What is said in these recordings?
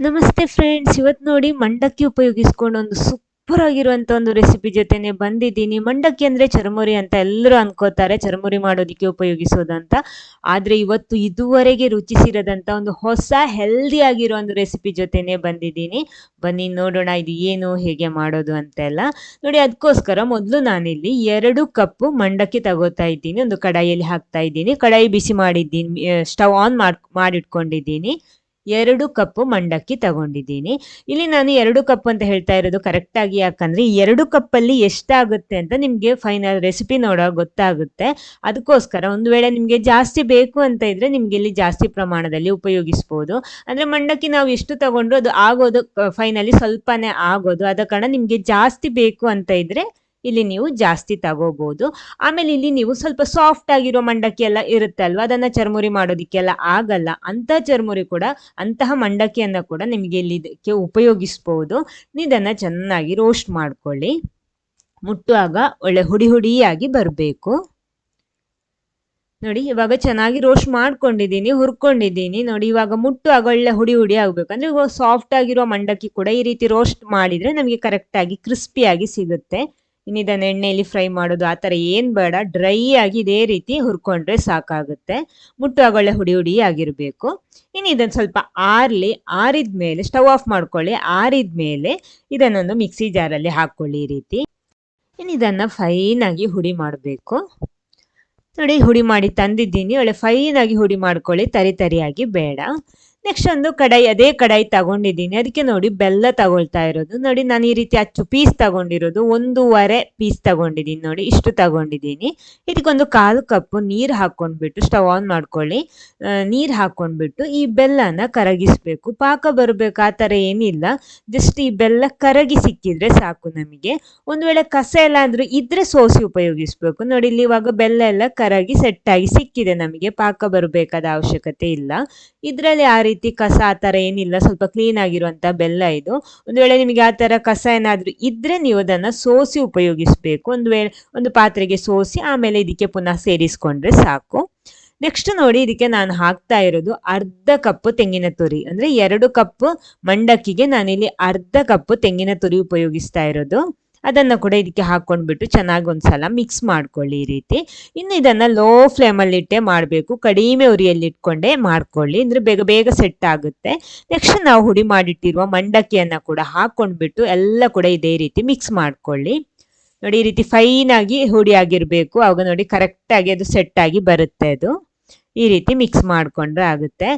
ನಮಸ್ತೆ ಫ್ರೆಂಡ್ಸ್ ಇವತ್ತು ನೋಡಿ ಮಂಡಕ್ಕಿ ಉಪಯೋಗಿಸ್ಕೊಂಡು ಒಂದು ಸೂಪರ್ ಆಗಿರುವಂತ ಒಂದು ರೆಸಿಪಿ ಜೊತೆನೆ ಬಂದಿದ್ದೀನಿ. ಮಂಡಕ್ಕಿ ಅಂದ್ರೆ ಚರ್ಮುರಿ ಅಂತ ಎಲ್ಲರೂ ಅನ್ಕೋತಾರೆ. ಚರ್ಮುರಿ ಮಾಡೋದಕ್ಕೆ ಉಪಯೋಗಿಸೋದಂತ. ಆದ್ರೆ ಇವತ್ತು ಇದುವರೆಗೆ ರುಚಿಸಿರದಂತ ಒಂದು ಹೊಸ ಹೆಲ್ದಿ ಆಗಿರೋ ಒಂದು ರೆಸಿಪಿ ಜೊತೆನೆ ಬಂದಿದ್ದೀನಿ. ಬನ್ನಿ ನೋಡೋಣ ಇದು ಏನು, ಹೇಗೆ ಮಾಡೋದು ಅಂತೆಲ್ಲ. ನೋಡಿ ಅದಕ್ಕೋಸ್ಕರ ಮೊದಲು ನಾನಿಲ್ಲಿ ಎರಡು ಕಪ್ಪು ಮಂಡಕ್ಕಿ ತಗೋತಾ ಇದ್ದೀನಿ. ಒಂದು ಕಡಾಯಿಯಲ್ಲಿ ಹಾಕ್ತಾ ಇದ್ದೀನಿ. ಕಡಾಯಿ ಬಿಸಿ ಮಾಡಿದ್ದೀನಿ ಸ್ಟವ್ ಆನ್ ಮಾಡಿ, ಮಾಡಿಟ್ಕೊಂಡಿದ್ದೀನಿ. ಎರಡು ಕಪ್ಪು ಮಂಡಕ್ಕಿ ತಗೊಂಡಿದ್ದೀನಿ. ಇಲ್ಲಿ ನಾನು ಎರಡು ಕಪ್ ಅಂತ ಹೇಳ್ತಾ ಇರೋದು ಕರೆಕ್ಟಾಗಿ ಯಾಕಂದರೆ ಎರಡು ಕಪ್ಪಲ್ಲಿ ಎಷ್ಟಾಗುತ್ತೆ ಅಂತ ನಿಮಗೆ ಫೈನಲ್ ರೆಸಿಪಿ ನೋಡೋ ಗೊತ್ತಾಗುತ್ತೆ. ಅದಕ್ಕೋಸ್ಕರ ಒಂದು ವೇಳೆ ನಿಮಗೆ ಜಾಸ್ತಿ ಬೇಕು ಅಂತ ಇದ್ರೆ ನಿಮಗೆ ಇಲ್ಲಿ ಜಾಸ್ತಿ ಪ್ರಮಾಣದಲ್ಲಿ ಉಪಯೋಗಿಸ್ಬೋದು. ಅಂದ್ರೆ ಮಂಡಕ್ಕಿ ನಾವು ಎಷ್ಟು ತಗೊಂಡ್ರು ಅದು ಆಗೋದು ಫೈನಲಿ ಸ್ವಲ್ಪನೇ ಆಗೋದು. ಆದ ಕಾರಣ ನಿಮಗೆ ಜಾಸ್ತಿ ಬೇಕು ಅಂತ ಇದ್ರೆ ಇಲ್ಲಿ ನೀವು ಜಾಸ್ತಿ ತಗೋಬಹುದು ಆಮೇಲೆ ಇಲ್ಲಿ ನೀವು ಸ್ವಲ್ಪ ಸಾಫ್ಟ್ ಆಗಿರೋ ಮಂಡಕ್ಕಿ ಎಲ್ಲ ಇರುತ್ತೆ ಅಲ್ವಾ ಅದನ್ನ ಚರ್ಮುರಿ ಮಾಡೋದಿಕ್ಕೆಲ್ಲ ಆಗಲ್ಲ. ಅಂತ ಚರ್ಮುರಿ ಕೂಡ, ಅಂತಹ ಮಂಡಕ್ಕಿಯನ್ನ ಕೂಡ ನಿಮಗೆ ಇಲ್ಲಿ ಇದಕ್ಕೆ ಉಪಯೋಗಿಸ್ಬೋದು. ಇದನ್ನ ಚೆನ್ನಾಗಿ ರೋಸ್ಟ್ ಮಾಡ್ಕೊಳ್ಳಿ. ಮುಟ್ಟುವಾಗ ಒಳ್ಳೆ ಹುಡಿ ಹುಡಿಯಾಗಿ ಬರಬೇಕು. ನೋಡಿ, ಇವಾಗ ಚೆನ್ನಾಗಿ ರೋಸ್ಟ್ ಮಾಡ್ಕೊಂಡಿದ್ದೀನಿ, ಹುರ್ಕೊಂಡಿದ್ದೀನಿ. ನೋಡಿ, ಇವಾಗ ಆಗ ಒಳ್ಳೆ ಹುಡಿ ಹುಡಿ ಆಗ್ಬೇಕು. ಅಂದ್ರೆ ಇವಾಗ ಸಾಫ್ಟ್ ಆಗಿರೋ ಮಂಡಕ್ಕಿ ಕೂಡ ಈ ರೀತಿ ರೋಸ್ಟ್ ಮಾಡಿದ್ರೆ ನಮಗೆ ಕರೆಕ್ಟ್ ಆಗಿ ಕ್ರಿಸ್ಪಿಯಾಗಿ ಸಿಗುತ್ತೆ. ಇನ್ನು ಇದನ್ನ ಎಣ್ಣೆಯಲ್ಲಿ ಫ್ರೈ ಮಾಡೋದು ಆ ಥರ ಏನು ಬೇಡ. ಡ್ರೈ ಆಗಿ ಇದೇ ರೀತಿ ಹುರ್ಕೊಂಡ್ರೆ ಸಾಕಾಗುತ್ತೆ. ಮುಟ್ಟುವಾಗ ಒಳ್ಳೆ ಹುಡಿ ಹುಡಿ ಆಗಿರಬೇಕು. ಇನ್ನು ಇದನ್ನು ಸ್ವಲ್ಪ ಆರಲಿ ಆರಿದ ಮೇಲೆ ಸ್ಟವ್ ಆಫ್ ಮಾಡ್ಕೊಳ್ಳಿ. ಆರಿದ ಮೇಲೆ ಇದನ್ನೊಂದು ಮಿಕ್ಸಿ ಜಾರಲ್ಲಿ ಹಾಕ್ಕೊಳ್ಳಿ ಈ ರೀತಿ. ಇನ್ನು ಇದನ್ನು ಫೈನಾಗಿ ಹುಡಿ ಮಾಡಬೇಕು. ನೋಡಿ, ಹುಡಿ ಮಾಡಿ ತಂದಿದ್ದೀನಿ. ಒಳ್ಳೆ ಫೈನಾಗಿ ಹುಡಿ ಮಾಡ್ಕೊಳ್ಳಿ. ತರಿ ತರಿಯಾಗಿ ಬೇಡ. ನೆಕ್ಸ್ಟ್ ಒಂದು ಕಡಾಯಿ, ಅದೇ ಕಡಾಯಿ ತಗೊಂಡಿದ್ದೀನಿ. ಅದಕ್ಕೆ ನೋಡಿ ಬೆಲ್ಲ ತಗೊಳ್ತಾ ಇರೋದು. ನೋಡಿ ನಾನು ಈ ರೀತಿ ಅಚ್ಚು ಪೀಸ್ ತಗೊಂಡಿರೋದು. ಒಂದೂವರೆ ಪೀಸ್ ತಗೊಂಡಿದ್ದೀನಿ ನೋಡಿ, ಇಷ್ಟು ತಗೊಂಡಿದ್ದೀನಿ. ಇದಕ್ಕೊಂದು ಕಾಲು ಕಪ್ಪು ನೀರು ಹಾಕ್ಕೊಂಡ್ಬಿಟ್ಟು, ಸ್ಟವ್ ಆನ್ ಮಾಡ್ಕೊಳ್ಳಿ. ನೀರು ಹಾಕ್ಕೊಂಡ್ಬಿಟ್ಟು ಈ ಬೆಲ್ಲನ ಕರಗಿಸ್ಬೇಕು. ಪಾಕ ಬರಬೇಕು, ಆ ಥರ ಏನಿಲ್ಲ. ಜಸ್ಟ್ ಈ ಬೆಲ್ಲ ಕರಗಿ ಸಿಕ್ಕಿದ್ರೆ ಸಾಕು ನಮಗೆ. ಒಂದು ವೇಳೆ ಕಸ ಎಲ್ಲ ಆದ್ರೂ ಇದ್ರೆ ಸೋಸಿ ಉಪಯೋಗಿಸ್ಬೇಕು. ನೋಡಿ ಇಲ್ಲಿ ಇವಾಗ ಬೆಲ್ಲ ಎಲ್ಲ ಕರಗಿ ಸೆಟ್ಟಾಗಿ ಸಿಕ್ಕಿದೆ ನಮಗೆ. ಪಾಕ ಬರಬೇಕಾದ ಅವಶ್ಯಕತೆ ಇಲ್ಲ. ಇದರಲ್ಲಿ ಆ ಕಸ ಆ ಥರ ಏನಿಲ್ಲ, ಸ್ವಲ್ಪ ಕ್ಲೀನ್ ಆಗಿರುವಂಥ ಬೆಲ್ಲ ಇದು. ಒಂದು ವೇಳೆ ನಿಮಗೆ ಆ ಥರ ಕಸ ಏನಾದರೂ ಇದ್ದರೆ ನೀವು ಅದನ್ನು ಸೋಸಿ ಉಪಯೋಗಿಸಬೇಕು. ಒಂದು ವೇಳೆ ಒಂದು ಪಾತ್ರೆಗೆ ಸೋಸಿ ಆಮೇಲೆ ಇದಕ್ಕೆ ಪುನಃ ಸೇರಿಸ್ಕೊಂಡ್ರೆ ಸಾಕು. ನೆಕ್ಸ್ಟ್ ನೋಡಿ ಇದಕ್ಕೆ ನಾನು ಹಾಕ್ತಾ ಇರೋದು ಅರ್ಧ ಕಪ್ ತೆಂಗಿನ ತುರಿ. ಅಂದರೆ ಎರಡು ಕಪ್ ಮಂಡಕ್ಕಿಗೆ ನಾನಿಲ್ಲಿ ಅರ್ಧ ಕಪ್ ತೆಂಗಿನ ತುರಿ ಉಪಯೋಗಿಸ್ತಾ ಇರೋದು. ಅದನ್ನು ಕೂಡ ಇದಕ್ಕೆ ಹಾಕ್ಕೊಂಡ್ಬಿಟ್ಟು ಚೆನ್ನಾಗಿ ಒಂದ್ಸಲ ಮಿಕ್ಸ್ ಮಾಡ್ಕೊಳ್ಳಿ ಈ ರೀತಿ. ಇನ್ನು ಇದನ್ನು ಲೋ ಫ್ಲೇಮಲ್ಲಿ ಇಟ್ಟೆ ಮಾಡಬೇಕು. ಕಡಿಮೆ ಉರಿಯಲ್ಲಿ ಇಟ್ಕೊಂಡೇ ಮಾಡ್ಕೊಳ್ಳಿ. ಅಂದರೆ ಬೇಗ ಬೇಗ ಸೆಟ್ ಆಗುತ್ತೆ. ನೆಕ್ಸ್ಟ್ ನಾವು ಹುಡಿ ಮಾಡಿಟ್ಟಿರುವ ಮಂಡಕ್ಕಿಯನ್ನು ಕೂಡ ಹಾಕ್ಕೊಂಡ್ಬಿಟ್ಟು ಎಲ್ಲ ಕೂಡ ಇದೇ ರೀತಿ ಮಿಕ್ಸ್ ಮಾಡ್ಕೊಳ್ಳಿ. ನೋಡಿ ಈ ರೀತಿ ಫೈನ್ ಆಗಿ ಹುಡಿ ಆಗಿರಬೇಕು. ಆವಾಗ ನೋಡಿ ಕರೆಕ್ಟಾಗಿ ಅದು ಸೆಟ್ ಆಗಿ ಬರುತ್ತೆ ಅದು. ಈ ರೀತಿ ಮಿಕ್ಸ್ ಮಾಡಿಕೊಂಡ್ರೆ ಆಗುತ್ತೆ.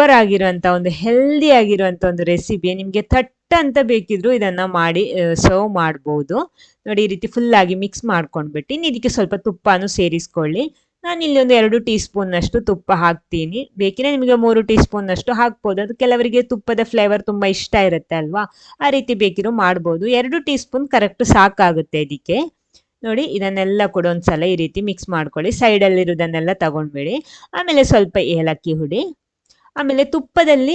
ಸೂಪರ್ ಆಗಿರುವಂಥ ಒಂದು ಹೆಲ್ದಿ ಆಗಿರುವಂಥ ಒಂದು ರೆಸಿಪಿ ನಿಮಗೆ ತಟ್ ಅಂತ ಬೇಕಿದ್ರು ಇದನ್ನ ಮಾಡಿ ಸರ್ವ್ ಮಾಡ್ಬೋದು. ನೋಡಿ, ಈ ರೀತಿ ಫುಲ್ ಆಗಿ ಮಿಕ್ಸ್ ಮಾಡ್ಕೊಂಡ್ಬಿಟ್ಟು ಇದಕ್ಕೆ ಸ್ವಲ್ಪ ತುಪ್ಪನೂ ಸೇರಿಸ್ಕೊಳ್ಳಿ. ನಾನು ಇಲ್ಲಿ ಒಂದು ಎರಡು ಟೀ ಸ್ಪೂನ್ನಷ್ಟು ತುಪ್ಪ ಹಾಕ್ತೀನಿ. ಬೇಕಿದ್ರೆ ನಿಮಗೆ ಮೂರು ಟೀ ಸ್ಪೂನ್ ಅಷ್ಟು ಹಾಕ್ಬೋದು. ಅದು ಕೆಲವರಿಗೆ ತುಪ್ಪದ ಫ್ಲೇವರ್ ತುಂಬ ಇಷ್ಟ ಇರುತ್ತೆ ಅಲ್ವಾ? ಆ ರೀತಿ ಬೇಕಿರೋ ಮಾಡ್ಬೋದು. ಎರಡು ಟೀ ಸ್ಪೂನ್ ಕರೆಕ್ಟ್ ಸಾಕಾಗುತ್ತೆ ಇದಕ್ಕೆ. ನೋಡಿ, ಇದನ್ನೆಲ್ಲ ಕೂಡ ಒಂದ್ಸಲ ಈ ರೀತಿ ಮಿಕ್ಸ್ ಮಾಡ್ಕೊಳ್ಳಿ. ಸೈಡಲ್ಲಿರೋದನ್ನೆಲ್ಲ ತಗೊಂಡ್ಬಿಡಿ. ಆಮೇಲೆ ಸ್ವಲ್ಪ ಏಲಕ್ಕಿ ಹುಡಿ ಆಮೇಲೆ ತುಪ್ಪದಲ್ಲಿ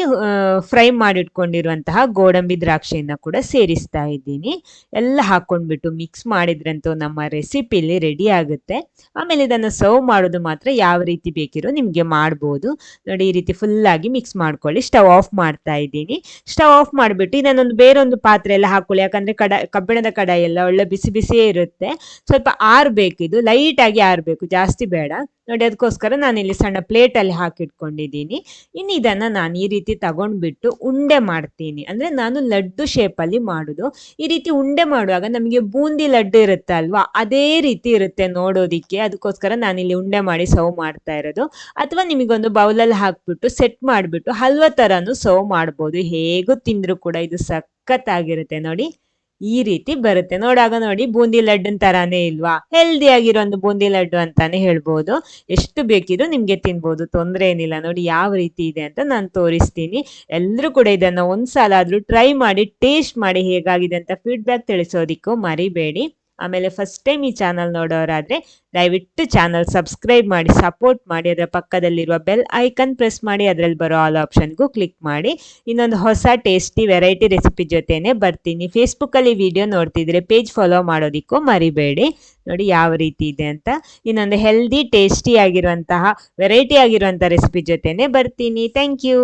ಫ್ರೈ ಮಾಡಿಟ್ಕೊಂಡಿರುವಂತಹ ಗೋಡಂಬಿ ದ್ರಾಕ್ಷಿಯನ್ನ ಕೂಡ ಸೇರಿಸ್ತಾ ಇದ್ದೀನಿ. ಎಲ್ಲ ಹಾಕೊಂಡ್ಬಿಟ್ಟು ಮಿಕ್ಸ್ ಮಾಡಿದ್ರಂತೂ ನಮ್ಮ ರೆಸಿಪಿಲಿ ರೆಡಿ ಆಗುತ್ತೆ. ಆಮೇಲೆ ಇದನ್ನು ಸರ್ವ್ ಮಾಡೋದು ಮಾತ್ರ ಯಾವ ರೀತಿ ಬೇಕಿರೋ ನಿಮಗೆ ಮಾಡ್ಬೋದು. ನೋಡಿ, ಈ ರೀತಿ ಫುಲ್ ಆಗಿ ಮಿಕ್ಸ್ ಮಾಡ್ಕೊಳ್ಳಿ. ಸ್ಟವ್ ಆಫ್ ಮಾಡ್ತಾ ಇದ್ದೀನಿ. ಸ್ಟವ್ ಆಫ್ ಮಾಡಿಬಿಟ್ಟು ಇದನ್ನೊಂದು ಬೇರೊಂದು ಪಾತ್ರೆ ಎಲ್ಲ ಹಾಕೊಳ್ಳಿ. ಯಾಕಂದ್ರೆ ಕಡ, ಕಬ್ಬಿಣದ ಕಡಾಯಿ ಎಲ್ಲ ಒಳ್ಳೆ ಬಿಸಿ ಬಿಸಿಯೇ ಇರುತ್ತೆ. ಸ್ವಲ್ಪ ಆರಬೇಕು ಇದು. ಲೈಟಾಗಿ ಆರ್ಬೇಕು. ಜಾಸ್ತಿ ಬೇಡ. ನೋಡಿ, ಅದಕ್ಕೋಸ್ಕರ ನಾನು ಇಲ್ಲಿ ಸಣ್ಣ ಪ್ಲೇಟಲ್ಲಿ ಹಾಕಿಟ್ಕೊಂಡಿದ್ದೀನಿ. ಇನ್ನು ಇದನ್ನು ನಾನು ಈ ರೀತಿ ತಗೊಂಡ್ಬಿಟ್ಟು ಉಂಡೆ ಮಾಡ್ತೀನಿ. ಅಂದ್ರೆ ನಾನು ಲಡ್ಡು ಶೇಪಲ್ಲಿ ಮಾಡೋದು. ಈ ರೀತಿ ಉಂಡೆ ಮಾಡುವಾಗ ನಮಗೆ ಬೂಂದಿ ಲಡ್ಡು ಇರುತ್ತೆ ಅಲ್ವಾ ಅದೇ ರೀತಿ ಇರುತ್ತೆ ನೋಡೋದಿಕ್ಕೆ. ಅದಕ್ಕೋಸ್ಕರ ನಾನು ಇಲ್ಲಿ ಉಂಡೆ ಮಾಡಿ ಸರ್ವ್ ಮಾಡ್ತಾ ಇರೋದು. ಅಥವಾ ನಿಮಗೊಂದು ಬೌಲಲ್ಲಿ ಹಾಕ್ಬಿಟ್ಟು ಸೆಟ್ ಮಾಡಿಬಿಟ್ಟು ಹಲ್ವ ಥರನೂ ಸರ್ವ್ ಮಾಡ್ಬೋದು. ಹೇಗೂ ತಿಂದರೂ ಕೂಡ ಇದು ಸಖತ್ತಾಗಿರುತ್ತೆ ನೋಡಿ. ಈ ರೀತಿ ಬರುತ್ತೆ. ನೋಡಾಗ ನೋಡಿ, ಬೂಂದಿ ಲಡ್ಡನ್ ತರಾನೇ ಇಲ್ವಾ? ಹೆಲ್ದಿ ಆಗಿರೋ ಒಂದು ಬೂಂದಿ ಲಡ್ಡು ಅಂತಾನೆ ಹೇಳ್ಬೋದು. ಎಷ್ಟು ಬೇಕಿದ್ರು ನಿಮ್ಗೆ ತಿನ್ಬೋದು, ತೊಂದರೆ ಏನಿಲ್ಲ. ನೋಡಿ ಯಾವ ರೀತಿ ಇದೆ ಅಂತ ನಾನು ತೋರಿಸ್ತೀನಿ. ಎಲ್ಲರೂ ಕೂಡ ಇದನ್ನ ಒಂದ್ಸಲ ಆದ್ರೂ ಟ್ರೈ ಮಾಡಿ ಟೇಸ್ಟ್ ಮಾಡಿ ಹೇಗಾಗಿದೆ ಅಂತ ಫೀಡ್ಬ್ಯಾಕ್ ತಿಳಿಸೋದಿಕ್ಕೂ ಮರಿಬೇಡಿ. ಆಮೇಲೆ ಫಸ್ಟ್ ಟೈಮ್ ಈ ಚಾನಲ್ ನೋಡೋರಾದರೆ ದಯವಿಟ್ಟು ಚಾನಲ್ ಸಬ್ಸ್ಕ್ರೈಬ್ ಮಾಡಿ ಸಪೋರ್ಟ್ ಮಾಡಿ, ಅದರ ಪಕ್ಕದಲ್ಲಿರುವ ಬೆಲ್ ಐಕನ್ ಪ್ರೆಸ್ ಮಾಡಿ, ಅದರಲ್ಲಿ ಬರೋ ಆಲ್ ಆಪ್ಷನ್ಗೂ ಕ್ಲಿಕ್ ಮಾಡಿ. ಇನ್ನೊಂದು ಹೊಸ ಟೇಸ್ಟಿ ವೆರೈಟಿ ರೆಸಿಪಿ ಜೊತೆನೆ ಬರ್ತೀನಿ. ಫೇಸ್ಬುಕ್ಕಲ್ಲಿ ವಿಡಿಯೋ ನೋಡ್ತಿದ್ರೆ ಪೇಜ್ ಫಾಲೋ ಮಾಡೋದಕ್ಕೂ ಮರಿಬೇಡಿ. ನೋಡಿ ಯಾವ ರೀತಿ ಇದೆ ಅಂತ. ಇನ್ನೊಂದು ಹೆಲ್ದಿ ಟೇಸ್ಟಿ ಆಗಿರುವಂತಹ ವೆರೈಟಿ ಆಗಿರುವಂಥ ರೆಸಿಪಿ ಜೊತೆನೆ ಬರ್ತೀನಿ. Thank you